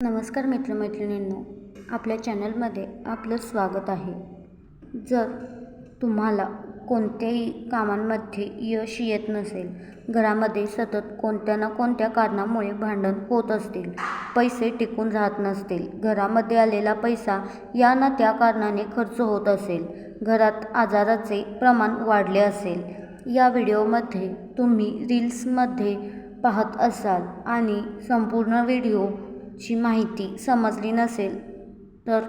नमस्कार मित्रमैत्रिणींनो आपल्या चॅनलमध्ये आपलं स्वागत आहे. जर तुम्हाला कोणत्याही कामांमध्ये यश येत नसेल घरामध्ये सतत कोणत्या ना कोणत्या कारणामुळे भांडण होत असतील पैसे टिकून राहत नसतील घरामध्ये आलेला पैसा या ना त्या कारणाने खर्च होत असेल घरात आजाराचे प्रमाण वाढले असेल या व्हिडिओमध्ये तुम्ही रील्समध्ये पाहत असाल आणि संपूर्ण व्हिडिओ ची माहिती समजली नसेल तर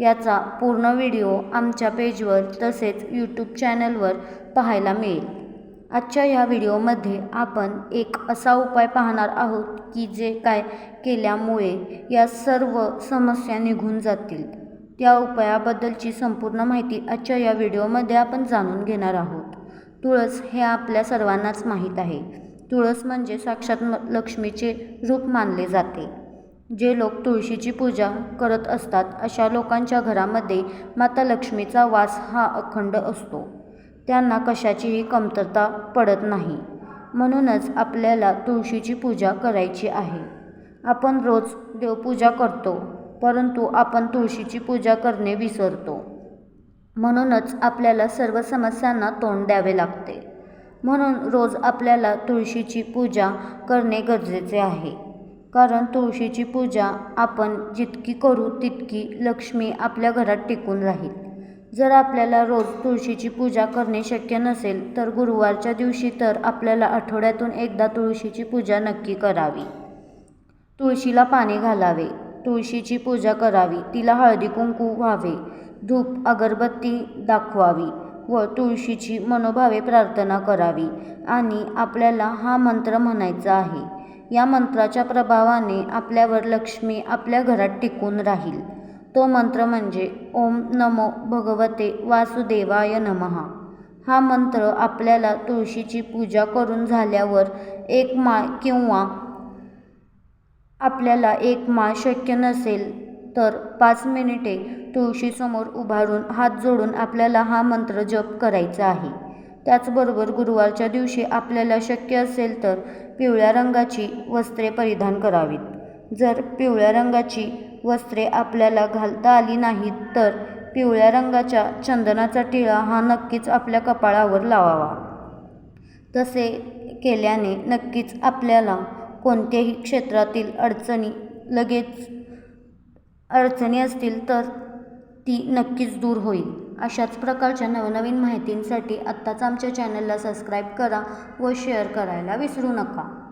याचा पूर्ण व्हिडिओ आमच्या पेजवर तसेच यूट्यूब चॅनलवर पाहायला मिळेल. आजच्या ह्या व्हिडिओमध्ये आपण एक असा उपाय पाहणार आहोत की जे काय केल्यामुळे या सर्व समस्या निघून जातील. त्या उपायाबद्दलची संपूर्ण माहिती आजच्या या व्हिडिओमध्ये आपण जाणून घेणार आहोत. तुळस हे आपल्या सर्वांनाच माहीत आहे. तुळस म्हणजे साक्षात लक्ष्मीचे रूप मानले जाते. जे लोक तुळशीची पूजा करत असतात अशा लोकांच्या घरामध्ये माता लक्ष्मीचा वास हा अखंड असतो. त्यांना कशाचीही कमतरता पडत नाही. म्हणूनच आपल्याला तुळशीची पूजा करायची आहे. आपण रोज देवपूजा करतो परंतु आपण तुळशीची पूजा करणे विसरतो. म्हणूनच आपल्याला सर्व समस्यांना तोंड द्यावे लागते. म्हणून रोज आपल्याला तुळशीची पूजा करणे गरजेचे आहे. कारण तुळशीची पूजा आपण जितकी करू तितकी लक्ष्मी आपल्या घरात टिकून राहील. जर आपल्याला रोज तुळशीची पूजा करणे शक्य नसेल तर गुरुवारच्या दिवशी तर आपल्याला आठवड्यातून एकदा तुळशीची पूजा नक्की करावी. तुळशीला पाणी घालावे. तुळशीची पूजा करावी. तिला हळदी कुंकू व्हावे. धूप अगरबत्ती दाखवावी व तुळशीची मनोभावे प्रार्थना करावी. आणि आपल्याला हा मंत्र म्हणायचा आहे या मंत्राच्या प्रभावाने आपल्यावर लक्ष्मी आपल्या घरात टिकून राहील. तो मंत्र म्हणजे ओम नमो भगवते वासुदेवाय नमः. हा मंत्र आपल्याला तुळशीची पूजा करून झाल्यावर एक माळ किंवा आपल्याला एक माळ शक्य नसेल तर पाच मिनिटे तुळशीसमोर उभारून हात जोडून आपल्याला हा मंत्र जप करायचा आहे. त्याचबरोबर गुरुवारच्या दिवशी आपल्याला शक्य असेल तर पिवळ्या रंगाची वस्त्रे परिधान करावीत. जर पिवळ्या रंगाची वस्त्रे आपल्याला घालता आली नाहीत तर पिवळ्या रंगाच्या चंदनाचा टिळा हा नक्कीच आपल्या कपाळावर लावावा. तसे केल्याने नक्कीच आपल्याला कोणत्याही क्षेत्रातील अडचणी लगेच अडचणी असतील तर ती नक्कीच दूर होईल. अशाच प्रकारच्या नवनवीन माहितींसाठी आत्ताच आमच्या चॅनलला सबस्क्राईब करा व शेअर करायला विसरू नका.